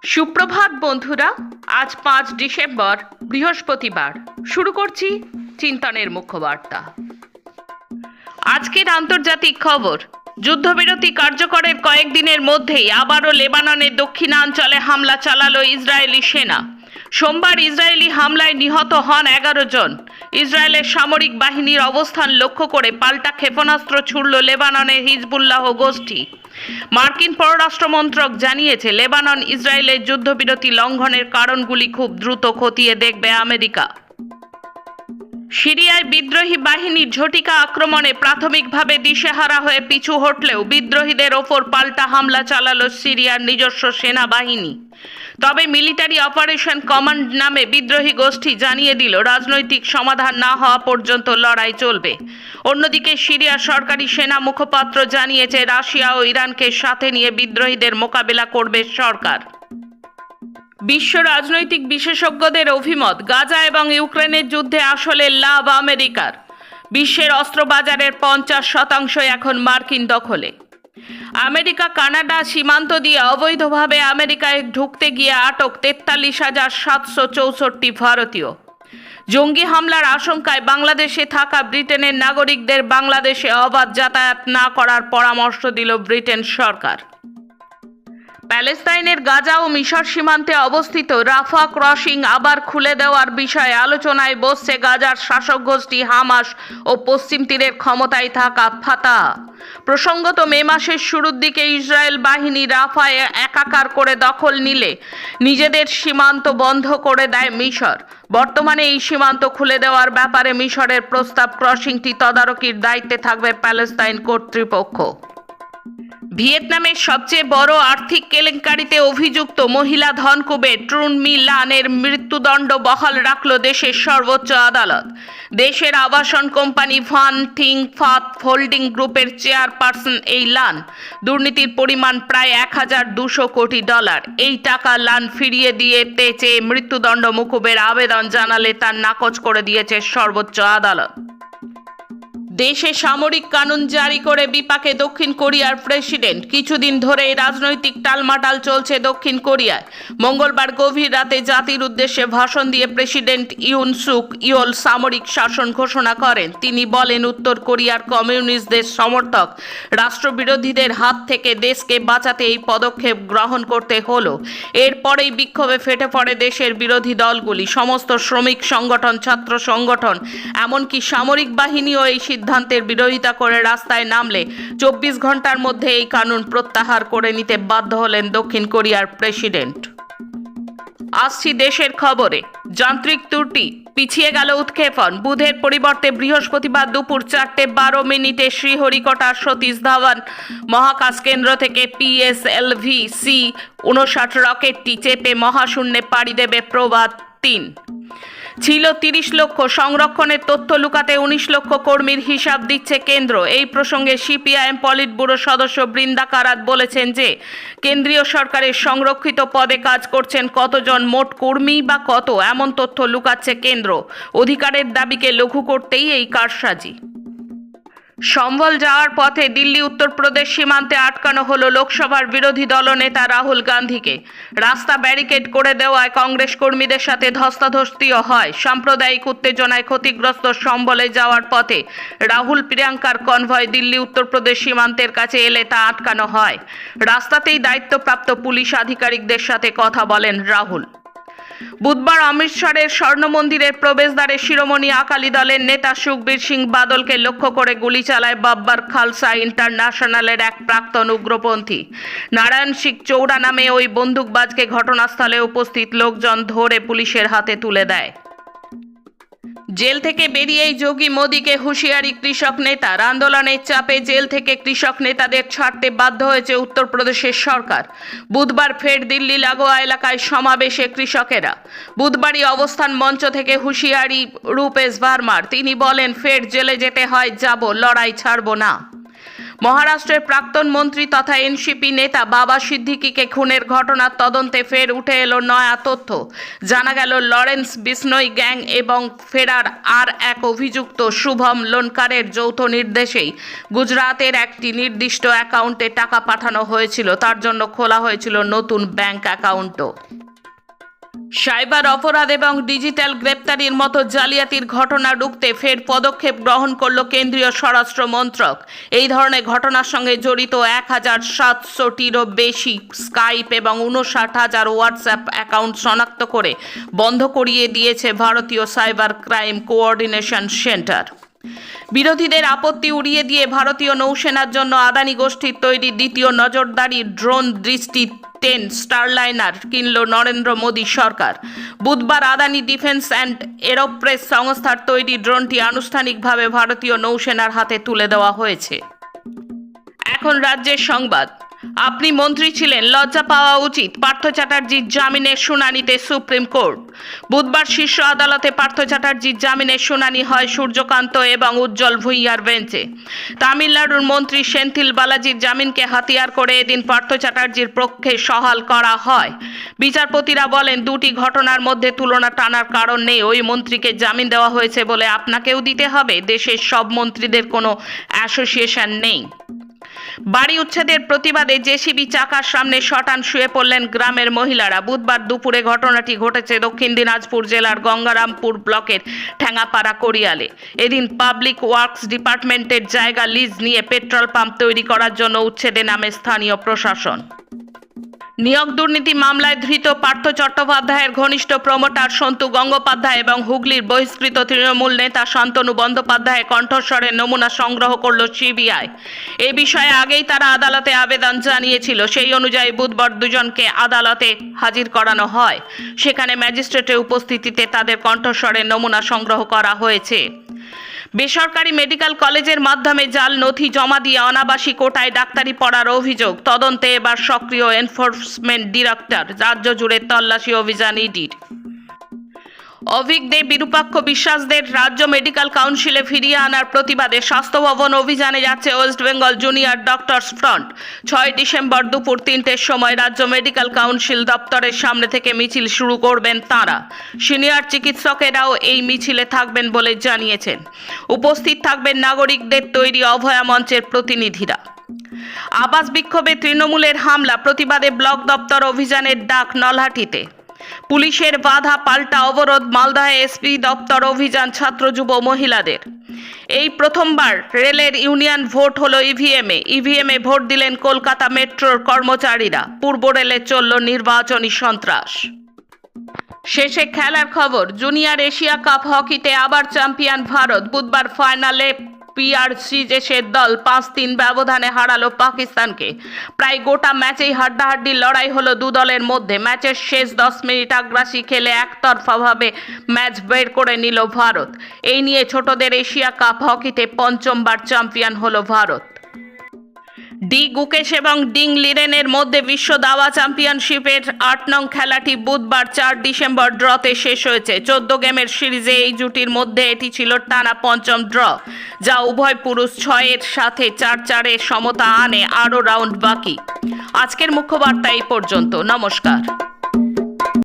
সুপ্রভাত বন্ধুরা, আজ পাঁচ ডিসেম্বর, বৃহস্পতিবার। শুরু করছি চিন্তনের মুখ্যবার্তা। আজকের আন্তর্জাতিক খবর, যুদ্ধবিরতি কার্যকরের কয়েকদিনের মধ্যেই আবারও লেবাননের দক্ষিণাঞ্চলে হামলা চালালো ইসরায়েলি সেনা। সোমবার ইসরায়েলি হামলায় নিহত হন এগারো জন। ইসরায়েলের সামরিক বাহিনীর অবস্থান লক্ষ্য করে পাল্টা ক্ষেপণাস্ত্র ছুড়ল লেবাননের হিজবুল্লাহ গোষ্ঠী। মার্কিন পররাষ্ট্র মন্ত্রক জানিয়েছে, লেবানন ইসরায়েলের যুদ্ধবিরতি লঙ্ঘনের কারণগুলি খুব দ্রুত খতিয়ে দেখবে আমেরিকা। সিরিয়ায় বিদ্রোহী বাহিনীর ঝটিকা আক্রমণে প্রাথমিকভাবে দিশেহারা হয়ে পিছু হটলেও বিদ্রোহীদের ওপর পাল্টা হামলা চালালো সিরিয়ার নিজস্ব সেনাবাহিনী। তবে মিলিটারি অপারেশন কমান্ড নামে বিদ্রোহী গোষ্ঠী জানিয়ে দিল, রাজনৈতিক সমাধান না হওয়া পর্যন্ত লড়াই চলবে। অন্যদিকে সিরিয়ার সরকারি সেনা মুখপাত্র জানিয়েছে, রাশিয়া ও ইরানকে সাথে নিয়ে বিদ্রোহীদের মোকাবেলা করবে সরকার। বিশ্ব রাজনৈতিক বিশেষজ্ঞদের অভিমত, গাজা এবং ইউক্রেনের যুদ্ধে আসলে লাভ আমেরিকার। বিশ্বের অস্ত্র বাজারের পঞ্চাশ শতাংশ এখন মার্কিন দখলে। আমেরিকা, কানাডা সীমান্ত দিয়ে অবৈধভাবে আমেরিকায় ঢুকতে গিয়ে আটক তেতাল্লিশ হাজার সাতশো চৌষট্টি ভারতীয়। জঙ্গি হামলার আশঙ্কায় বাংলাদেশে থাকা ব্রিটেনের নাগরিকদের বাংলাদেশে অবাধ যাতায়াত না করার পরামর্শ দিল ব্রিটেন সরকার। প্যালেস্তাইনের গাজা ও মিশর সীমান্তে অবস্থিত রাফা ক্রসিং আবার খুলে দেওয়ার বিষয়ে আলোচনায় বসছে গাজার শাসক গোষ্ঠী হামাস ও পশ্চিম তীরের ক্ষমতায় থাকা ফাতা। প্রসঙ্গত, মে মাসের শুরুর দিকে ইসরায়েল বাহিনী রাফায় একাকার করে দখল নিলে নিজেদের সীমান্ত বন্ধ করে দেয় মিশর। বর্তমানে এই সীমান্ত খুলে দেওয়ার ব্যাপারে মিশরের প্রস্তাব ক্রসিংটি তদারকির দায়িত্বে থাকবে প্যালেস্তাইন কর্তৃপক্ষ। ভিয়েতনামের সবচেয়ে বড় আর্থিক কেলেঙ্কারিতে অভিযুক্ত মহিলা ধনকুবের ট্রুন মি লানের মৃত্যুদণ্ড বহাল রাখল দেশের সর্বোচ্চ আদালত। দেশের আবাসন কোম্পানি ভান থিং ফাত হোল্ডিং গ্রুপের চেয়ারপারসন এই লান। দুর্নীতির পরিমাণ প্রায় এক হাজার দুশো কোটি ডলার। এই টাকা লান ফিরিয়ে দিয়েতে চেয়ে মৃত্যুদণ্ড মুকুবের আবেদন জানালে তার নাকচ করে দিয়েছে সর্বোচ্চ আদালত। দেশে সামরিক কানুন জারি করে বিপাকে দক্ষিণ কোরিয়ার প্রেসিডেন্ট। কিছুদিন ধরেই রাজনৈতিক টালমাটাল চলছে দক্ষিণ কোরিয়ায়। মঙ্গলবার গভীর রাতে জাতির উদ্দেশ্যে ভাষণ দিয়ে প্রেসিডেন্ট ইউন সুক ইয়োল সামরিক শাসন ঘোষণা করেন। তিনি বলেন, উত্তর কোরিয়ার কমিউনিস্টদের সমর্থক রাষ্ট্রবিরোধীদের হাত থেকে দেশকে বাঁচাতে এই পদক্ষেপ গ্রহণ করতে হলো। এরপরেই বিক্ষোভে ফেটে পড়ে দেশের বিরোধী দলগুলি। সমস্ত শ্রমিক সংগঠন, ছাত্র সংগঠন, এমনকি সামরিক বাহিনীও এই সিদ্ধান্তের বিরোধিতা করে রাস্তায় নামলে চব্বিশ ঘণ্টার মধ্যে এই কানুন প্রত্যাহার করে নিতে বাধ্য হলেন দক্ষিণ কোরিয়ার প্রেসিডেন্ট। আসছি দেশের খবরে। যান্ত্রিক ত্রুটি, পিছিয়ে গেল উৎক্ষেপণ। বুধের পরিবর্তে বৃহস্পতিবার দুপুর চারটে বারো মিনিটে শ্রীহরিকোটার সতীশ ধাওয়ান মহাকাশ কেন্দ্র থেকে পিএসএলভি সি উনষাট রকেটটি চেপে মহাশূন্যে পাড়ি দেবে প্রবাদ তিন। ছিল তিরিশ লক্ষ। সংরক্ষণের তথ্য লুকাতে উনিশ লক্ষ কর্মীর হিসাব দিচ্ছে কেন্দ্র। এই প্রসঙ্গে সিপিআইএম পলিট ব্যুরো সদস্য বৃন্দা কারাত বলেছেন যে, কেন্দ্রীয় সরকারের সংরক্ষিত পদে কাজ করছেন কতজন মোট কর্মী বা কত? এমন তথ্য লুকাচ্ছে কেন্দ্র। অধিকারের দাবিকে লঘু করতেই এই কারসাজি। সম্বল যাওয়ার পথে দিল্লি, উত্তরপ্রদেশ সীমান্তে আটকানো হলো লোকসভার বিরোধী দলনেতা রাহুল গান্ধীকে। রাস্তা ব্যারিকেড করে দেওয়ায় কংগ্রেস কর্মীদের সাথে ধস্তাধস্তিও হয়। সাম্প্রদায়িক উত্তেজনায় ক্ষতিগ্রস্ত সম্বলে যাওয়ার পথে রাহুল প্রিয়াঙ্কার কনভয় দিল্লি, উত্তরপ্রদেশ সীমান্তের কাছে এলে তা আটকানো হয়। রাস্তাতেই দায়িত্বপ্রাপ্ত পুলিশ আধিকারিকদের সাথে কথা বলেন রাহুল। বুধবার অমৃতসরের স্বর্ণ মন্দিরের প্রবেশদ্বারে শিরোমণি আকালি দলের নেতা সুখবীর সিং বাদলকে লক্ষ্য করে গুলি চালায় বাব্বার খালসা ইন্টারন্যাশনালের এক প্রাক্তন উগ্রপন্থী। নারায়ণ সিং চৌড়া নামে ওই বন্দুকবাজকে ঘটনাস্থলে উপস্থিত লোকজন ধরে পুলিশের হাতে তুলে দেয়। জেল থেকে বেরিয়েই যোগী মোদীকে হুঁশিয়ারি কৃষক নেতার আন্দোলনের চাপে জেল থেকে কৃষক নেতাদের ছাড়তে বাধ্য হয়েছে উত্তরপ্রদেশের সরকার। বুধবার ফের দিল্লি লাগোয়া এলাকায় সমাবেশে কৃষকেরা। বুধবারই অবস্থান মঞ্চ থেকে হুঁশিয়ারি রূপেশ ভার্মার। তিনি বলেন, ফের জেলে যেতে হয়, যাব, লড়াই ছাড়ব না। মহারাষ্ট্রের প্রাক্তন মন্ত্রী তথা এনসিপি নেতা বাবা সিদ্দিকিকে খুনের ঘটনার তদন্তে ফের উঠে এলো নয়া তথ্য। জানা গেল, লরেন্স বিষ্ণই গ্যাং এবং ফেরার আর এক অভিযুক্ত শুভম লোনকারের যৌথ নির্দেশেই গুজরাতের একটি নির্দিষ্ট অ্যাকাউন্টে টাকা পাঠানো হয়েছিল। তার জন্য খোলা হয়েছিল নতুন ব্যাংক অ্যাকাউন্টও। সাইবার অপরাধ এবং ডিজিটাল গ্রেপ্তারির মতো জালিয়াতির ঘটনা রুখতে ফের পদক্ষেপ গ্রহণ করল কেন্দ্রীয় স্বরাষ্ট্র মন্ত্রক। এই ধরনের ঘটনার সঙ্গে জড়িত এক হাজার সাতশোটিরও বেশি স্কাইপ এবং উনষাট হাজার হোয়াটসঅ্যাপ অ্যাকাউন্ট শনাক্ত করে বন্ধ করিয়ে দিয়েছে ভারতীয় সাইবার ক্রাইম কোঅর্ডিনেশন সেন্টার। বিরোধীদের আপত্তি উড়িয়ে দিয়ে ভারতীয় নৌসেনার জন্য আদানি গোষ্ঠীর তৈরি দ্বিতীয় নজরদারি ড্রোন দৃষ্টি টেন স্টারলাইনার কিনল নরেন্দ্র মোদী সরকার। বুধবার আদানি ডিফেন্স অ্যান্ড এরোপ্রেস সংস্থার তৈরি ড্রোনটি আনুষ্ঠানিকভাবে ভারতীয় নৌসেনার হাতে তুলে দেওয়া হয়েছে। এখন রাজ্যের সংবাদ। আপনি মন্ত্রী ছিলেন, লজ্জা পাওয়া উচিত, পার্থ চ্যাটার্জির জামিনের শুনানিতে সুপ্রিম কোর্ট। বুধবার শীর্ষ আদালতে পার্থ চ্যাটার্জির জামিনের শুনানি হয় সূর্যকান্ত এবং উজ্জ্বল ভুইয়ার বেঞ্চে। তামিলনাড়ুর মন্ত্রী সেন্থিল বালাজির জামিনকে হাতিয়ার করে এদিন পার্থ চ্যাটার্জির পক্ষে সহাল করা হয়। বিচারপতিরা বলেন, দুটি ঘটনার মধ্যে তুলনা টানার কারণ নেই, ওই মন্ত্রীকে জামিন দেওয়া হয়েছে বলে আপনাকেও দিতে হবে, দেশের সব মন্ত্রীদের কোনো অ্যাসোসিয়েশন নেই। বাড়ি উচ্ছেদের প্রতিবাদে জেসিবি চাকার সামনে শটান শুয়ে পড়লেন গ্রামের মহিলারা। বুধবার দুপুরে ঘটনাটি ঘটেছে দক্ষিণ দিনাজপুর জেলার গঙ্গারামপুর ব্লকের ঠ্যাঙাপাড়া করিয়ালে। এদিন পাবলিক ওয়ার্কস ডিপার্টমেন্টের জায়গা লিজ নিয়ে পেট্রোল পাম্প তৈরি করার জন্য উচ্ছেদে নামে স্থানীয় প্রশাসন। নিয়োগ দুর্নীতি মামলায় ধৃত পার্থ চট্টোপাধ্যায়ের ঘনিষ্ঠ প্রমোটার সন্তু গঙ্গোপাধ্যায় এবং হুগলির বহিষ্কৃত তৃণমূল নেতা শান্তনু বন্দ্যোপাধ্যায়ের কণ্ঠস্বরের নমুনা সংগ্রহ করল সিবিআই। এ বিষয়ে আগেই তারা আদালতে আবেদন জানিয়েছিল। সেই অনুযায়ী বুধবার দুজনকে আদালতে হাজির করানো হয়। সেখানে ম্যাজিস্ট্রেটের উপস্থিতিতে তাদের কণ্ঠস্বরের নমুনা সংগ্রহ করা হয়েছে। বেসরকারি মেডিকেল কলেজের মাধ্যমে জাল, নথি জমা দিয়ে অনাবাসী কোটায় ডাক্তারি পড়ার অভিযোগ। তদন্তে এবার সক্রিয় এনফোর্সমেন্ট ডিরেক্টর রাজ্য জুড়ে তল্লাশি অভিযান, ইডির। অভিজ্ঞদের বিরূপাক্ষ বিশ্বাসদের রাজ্য মেডিকেল কাউন্সিলে ফিরিয়ে আনার প্রতিবাদে স্বাস্থ্য ভবন অভিযানে যাচ্ছে West Bengal junior doctors front. ছয় ডিসেম্বর দুপুর তিনটের সময় রাজ্য মেডিকেল কাউন্সিল দপ্তরের সামনে থেকে মিছিল শুরু করবেন তাঁরা। সিনিয়র চিকিৎসকেরাও এই মিছিলে থাকবেন বলে জানিয়েছেন। উপস্থিত থাকবেন নাগরিকদের তৈরি অভয়া মঞ্চের প্রতিনিধিরা। আবাস বিক্ষোভে তৃণমূলের হামলা, প্রতিবাদে ব্লক দপ্তর অভিযানের ডাক নলহাটিতে। পুলিশের বাধা পাল্টা অবরোধ মালদায় এসপি দপ্তর অভিযান ছাত্র, যুব মহিলাদের। এই প্রথমবার রেলের ইউনিয়ন ভোট হলো ইভিএমে। ইভিএমে ভোট দিলেন কলকাতা মেট্রোর কর্মচারীরা। পূর্ব রেলে চলল নির্বাচনী সন্ত্রাস। শেষে খেলার খবর, জুনিয়র এশিয়া কাপ হকিতে আবার চ্যাম্পিয়ন ভারত। বুধবার ফাইনালে পিআরসি যে সে দল পাঁচ তিন ব্যবধানে হারালো পাকিস্তানকে। প্রায় গোটা ম্যাচেই হাড্ডাহাড্ডি লড়াই হলো দু দলের মধ্যে। ম্যাচের শেষ দশ মিনিট আগ্রাসী খেলে একতরফাভাবে ম্যাচ বের করে নিল ভারত। এই নিয়ে ছোটদের এশিয়া কাপ হকিতে পঞ্চমবার চ্যাম্পিয়ন হলো ভারত। ডি গুকেশ এবং ডিং লিরেনের মধ্যে বিশ্ব দাবা চ্যাম্পিয়নশিপের আট নং খেলাটি বুধবার চার ডিসেম্বর ড্রতে শেষ হয়েছে। চোদ্দ গেমের সিরিজে এই জুটির মধ্যে এটি ছিল টানা পঞ্চম ড্র, যা উভয় পুরুষ ছয়ের সাথে চার চারের সমতা আনে আরও রাউন্ড বাকি। আজকের মুখ্য বার্তা এই পর্যন্ত। নমস্কার।